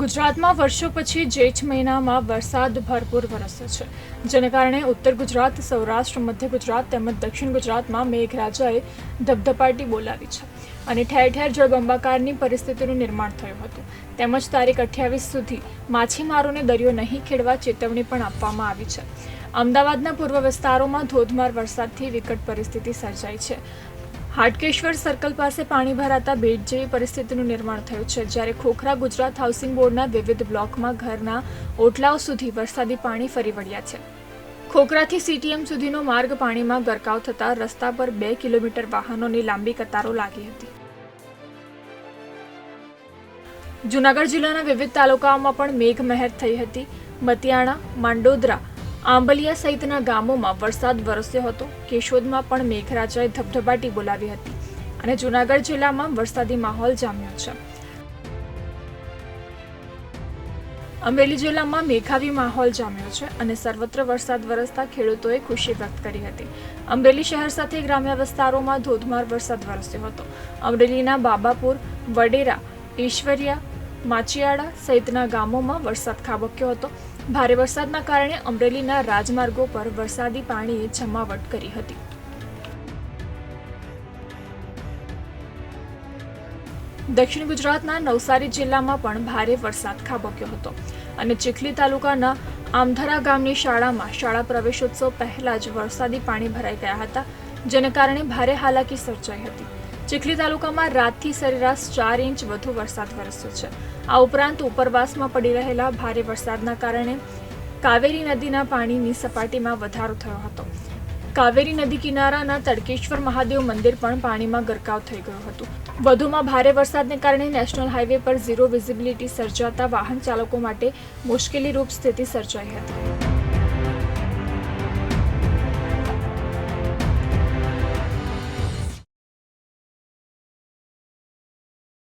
ગુજરાતમાં વર્ષો પછી જેઠ મહિનામાં વરસાદ ભરપૂર વરસ્યો છે. જેને કારણે ઉત્તર ગુજરાત, સૌરાષ્ટ્ર, મધ્ય ગુજરાત તેમજ દક્ષિણ ગુજરાતમાં મેઘરાજાએ ધબધપાટી બોલાવી છે અને ઠેર ઠેર જળબંબાકારની પરિસ્થિતિનું નિર્માણ થયું હતું. તેમજ તારીખ અઠ્યાવીસ સુધી માછીમારોને દરિયો નહીં ખેડવા ચેતવણી પણ આપવામાં આવી છે. અમદાવાદના પૂર્વ વિસ્તારોમાં ધોધમાર વરસાદથી વિકટ પરિસ્થિતિ સર્જાઈ છે. હાટકેશ્વર સર્કલ પાસે પાણી ભરાતા બેટ જેવી પરિસ્થિતિનું નિર્માણ થયું છે. જ્યારે ખોખરા ગુજરાત હાઉસિંગ બોર્ડના વિવિધ બ્લોકમાં ઘરના ઓટલાઓ સુધી વરસાદી પાણી ફરી વળ્યા છે. ખોખરાથી સીટીએમ સુધીનો માર્ગ પાણીમાં ગરકાવ થતાં રસ્તા પર બે કિલોમીટર વાહનોની લાંબી કતારો લાગી હતી. જૂનાગઢ જિલ્લાના વિવિધ તાલુકાઓમાં પણ મેઘમહેર થઈ હતી. મતિયાણા, માંડોદરા આંબલિયા સહિતના ગામોમાં વરસાદ વરસ્યો હતો. કેશોદમાં પણ મેઘરાજાએ ધબધબાટી બોલાવી હતી અને જૂનાગઢ જિલ્લામાં વરસાદી માહોલ જામ્યો છે. અમરેલી જિલ્લામાં મેઘાવી માહોલ જામ્યો છે અને સર્વત્ર વરસાદ વરસતા ખેડૂતોએ ખુશી વ્યક્ત કરી હતી. અમરેલી શહેર સાથે ગ્રામ્ય વિસ્તારોમાં ધોધમાર વરસાદ વરસ્યો હતો. અમરેલીના બાબાપુર, વડેરા, ઈશ્વરિયા માચિયાડા સહિતના ગામોમાં વરસાદ ખાબક્યો હતો. ભારે વરસાદના કારણે અમરેલીના રાજમાર્ગો પર વરસાદી પાણીએ જમાવટ કરી હતી. દક્ષિણ ગુજરાતના નવસારી જિલ્લામાં પણ ભારે વરસાદ ખાબક્યો હતો અને ચીખલી તાલુકાના આમધરા ગામની શાળામાં શાળા પ્રવેશોત્સવ પહેલા જ વરસાદી પાણી ભરાઈ ગયા હતા, જેને કારણે ભારે હાલાકી સર્જાઈ હતી. ચીખલી તાલુકામાં રાતથી સરેરાશ ચાર ઇંચ વધુ વરસાદ વરસ્યો છે. આ ઉપરાંત ઉપરવાસમાં પડી રહેલા ભારે વરસાદના કારણે કાવેરી નદીના પાણીની સપાટીમાં વધારો થયો હતો. કાવેરી નદી કિનારાના તડકેશ્વર મહાદેવ મંદિર પણ પાણીમાં ગરકાવ થઈ ગયું હતું. વધુમાં ભારે વરસાદને કારણે નેશનલ હાઈવે પર ઝીરો વિઝિબિલિટી સર્જાતા વાહન ચાલકો માટે મુશ્કેલીરૂપ સ્થિતિ સર્જાઈ હતી.